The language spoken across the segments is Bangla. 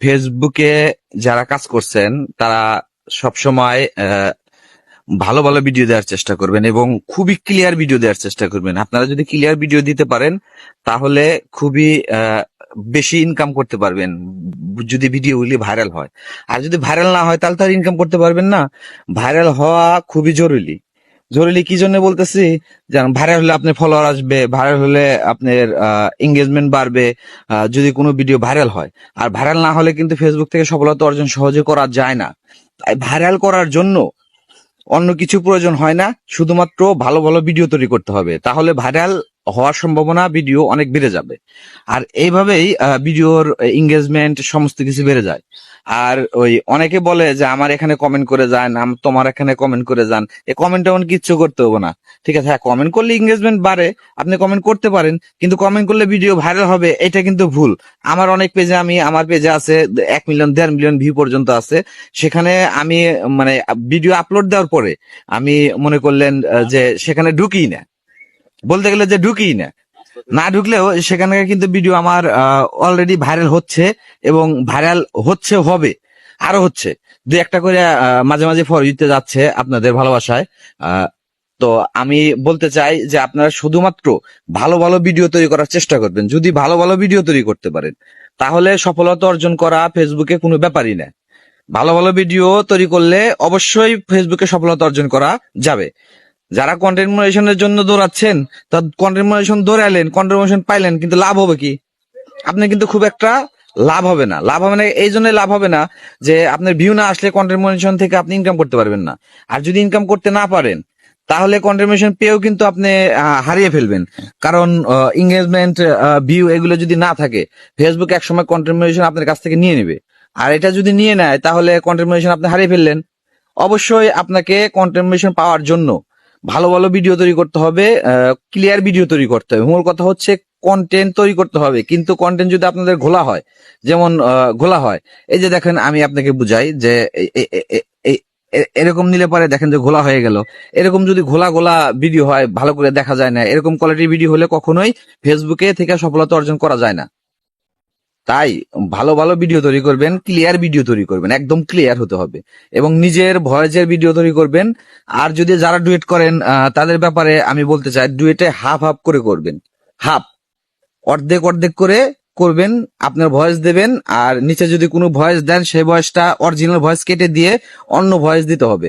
ফেসবুকে যারা কাজ করছেন, তারা সবসময় ভালো ভালো ভিডিও দেওয়ার চেষ্টা করবেন এবং খুবই ক্লিয়ার ভিডিও দেওয়ার চেষ্টা করবেন। আপনারা যদি ক্লিয়ার ভিডিও দিতে পারেন, তাহলে খুবই বেশি ইনকাম করতে পারবেন, যদি ভিডিওগুলি ভাইরাল হয়। আর যদি ভাইরাল না হয়, তাহলে তার ইনকাম করতে পারবেন না। ভাইরাল হওয়া খুবই জরুরি। জরুরি কি জন্য বলতেছি? যেন ভাইরাল হলে আপনার ফলোয়ার আসবে, ভাইরাল হলে আপনার এঙ্গেজমেন্ট বাড়বে যদি কোনো ভিডিও ভাইরাল হয়। আর ভাইরাল না হলে কিন্তু ফেসবুক থেকে সফলতা অর্জন সহজে করা যায় না। তাই ভাইরাল করার জন্য অন্য কিছু প্রয়োজন হয় না, শুধুমাত্র ভালো ভালো ভিডিও তৈরি করতে হবে। তাহলে ভাইরাল হওয়ার সম্ভাবনা ভিডিও অনেক বেড়ে যাবে। আর এইভাবেই ভিডিওর এঙ্গেজমেন্ট সমস্ত কিছু বেড়ে যায়। আর ওই অনেকে বলে যে, আমার এখানে কমেন্ট করে যান তোমার এখানে কমেন্ট করে যান। এই কমেন্ট টমেন্ট কিচ্ছু করতে হবে না। ঠিক আছে হ্যাঁ কমেন্ট করলে এঙ্গেজমেন্ট বাড়ে, আপনি কমেন্ট করতে পারেন, কিন্তু কমেন্ট করলে ভিডিও ভাইরাল হবে, এটা কিন্তু ভুল। আমার অনেক পেজে আমি, আমার পেজে আছে এক মিলিয়ন দেড় মিলিয়ন ভিউ পর্যন্ত আছে। সেখানে আমি মানে ভিডিও আপলোড দেওয়ার পরে আমি মনে করলেন যে সেখানে ঢুকিই না। বলতে গেলে যে ঢুকিই না। না ঢুকলেও সেখানে কিন্তু ভিডিও আমার অলরেডি ভাইরাল হচ্ছে এবং ভাইরাল হচ্ছে, হবে, আরও হচ্ছে। দু একটা করে মাঝে মাঝে ফর দিতে যাচ্ছে আপনাদের ভালোবাসায়। তো আমি বলতে চাই যে আপনারা শুধুমাত্র ভালো ভালো ভিডিও তৈরি করার চেষ্টা করবেন। যদি ভালো ভালো ভিডিও তৈরি করতে পারেন, তাহলে সফলতা অর্জন করা ফেসবুকে কোনো ব্যাপারই না। ভালো ভালো ভিডিও তৈরি করলে অবশ্যই ফেসবুকে সফলতা অর্জন করা যাবে। যারা কন্টেন্ট জন্য দৌড়াচ্ছেন, তা কন্টেন্ট দৌড়ালেন কন্টেন্ট পাইলেন, কিন্তু লাভ হবে কি? আপনি কিন্তু খুব একটা লাভ হবে না। লাভ হবে না, এই জন্য লাভ হবে না যে আপনার ভিউ না আসলে কন্টেন্ট থেকে আপনি ইনকাম করতে পারবেন না। আর যদি ইনকাম করতে না পারেন, তাহলে কন্ট্রিবিউশন পেয়েও কিন্তু আপনি হারিয়ে ফেলবেন। কারণ এঙ্গেজমেন্ট ভিউ এগুলো যদি না থাকে ফেসবুক একসময় কন্ট্রিবিউশন আপনার কাছ থেকে নিয়ে নেবে। আর এটা যদি নিয়ে নেয়, তাহলে কন্ট্রিবিউশন আপনি হারিয়ে ফেললেন। অবশ্যই আপনাকে কন্ট্রিবিউশন পাওয়ার জন্য ভালো ভালো ভিডিও তৈরি করতে হবে ক্লিয়ার ভিডিও তৈরি করতে হবে। মূল কথা হচ্ছে কন্টেন্ট তৈরি করতে হবে, কিন্তু কন্টেন্ট যদি আপনাদের ঘোলা হয়, যেমন ঘোলা হয়, এই যে দেখেন আমি আপনাকে বুঝাই যে এরকম নিলে পরে দেখেন যে ঘোলা হয়ে গেল। এরকম যদি ঘোলা ঘোলা ভিডিও হয়, ভালো করে দেখা যায় না, এরকম কোয়ালিটির ভিডিও হলে কখনোই ফেসবুকে থেকে সফলতা অর্জন করা যায় না। তাই ভালো ভালো ভিডিও তৈরি করবেন ক্লিয়ার ভিডিও তৈরি করবেন, একদম ক্লিয়ার হতে হবে। এবং নিজের ভয়েসের ভিডিও তৈরি করবেন, আর যদি যারা ডুয়েট করেন তাদের ব্যাপারে আমি বলতে চাই ডুয়েটে হাফ হাফ করে করবেন। হাফ অর্ধেক অর্ধেক করে করবেন, আপনার ভয়েস দেবেন, আর নিচে যদি কোনো ভয়েস দেন, সেই ভয়েসটা অরিজিনাল ভয়েস কেটে দিয়ে অন্য ভয়েস দিতে হবে।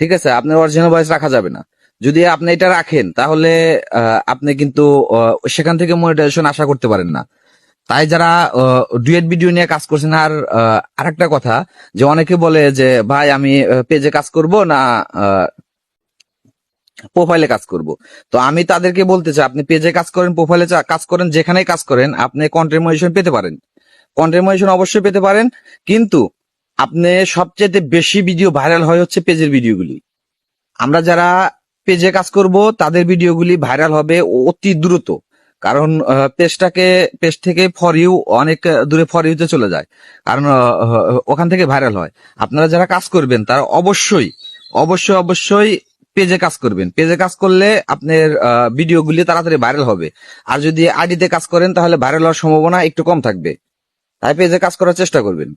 ঠিক আছে? আপনার অরিজিনাল ভয়েস রাখা যাবে না। যদি আপনি এটা রাখেন, তাহলে আপনি কিন্তু সেখান থেকে মনিটাইজেশন আশা করতে পারেন না। তাই যারা ডুয়েট ভিডিও নিয়ে কাজ করছেন, আর আরেকটা কথা, যে অনেকে বলে যে, ভাই, আমি পেজে কাজ করব না প্রোফাইলে কাজ করব? তো আমি তাদেরকে বলতে চাই, আপনি পেজে কাজ করেন প্রোফাইলে কাজ করেন, যেখানেই কাজ করেন, আপনি কন্টেন্ট পেতে পারেন। কন্টেন্ট অবশ্যই পেতে পারেন, কিন্তু আপনি সবচেয়ে বেশি ভিডিও ভাইরাল হয় হচ্ছে পেজের ভিডিওগুলি। আমরা যারা পেজে কাজ করব, তাদের ভিডিওগুলি ভাইরাল হবে অতি দ্রুত। কারণ পেজটাকে পেজ থেকে ফর ইউ অনেক দূরে ফর ইউতে চলে যায়। কারণ ওখান থেকে ভাইরাল হয়। আপনারা যারা কাজ করবেন, তারা অবশ্যই অবশ্যই অবশ্যই পেজে কাজ করবেন। পেজে কাজ করলে আপনার ভিডিওগুলি তাড়াতাড়ি ভাইরাল হবে। আর যদি আইডিতে কাজ করেন, তাহলে ভাইরাল হওয়ার সম্ভাবনা একটু কম থাকবে। তাই পেজে কাজ করার চেষ্টা করবেন।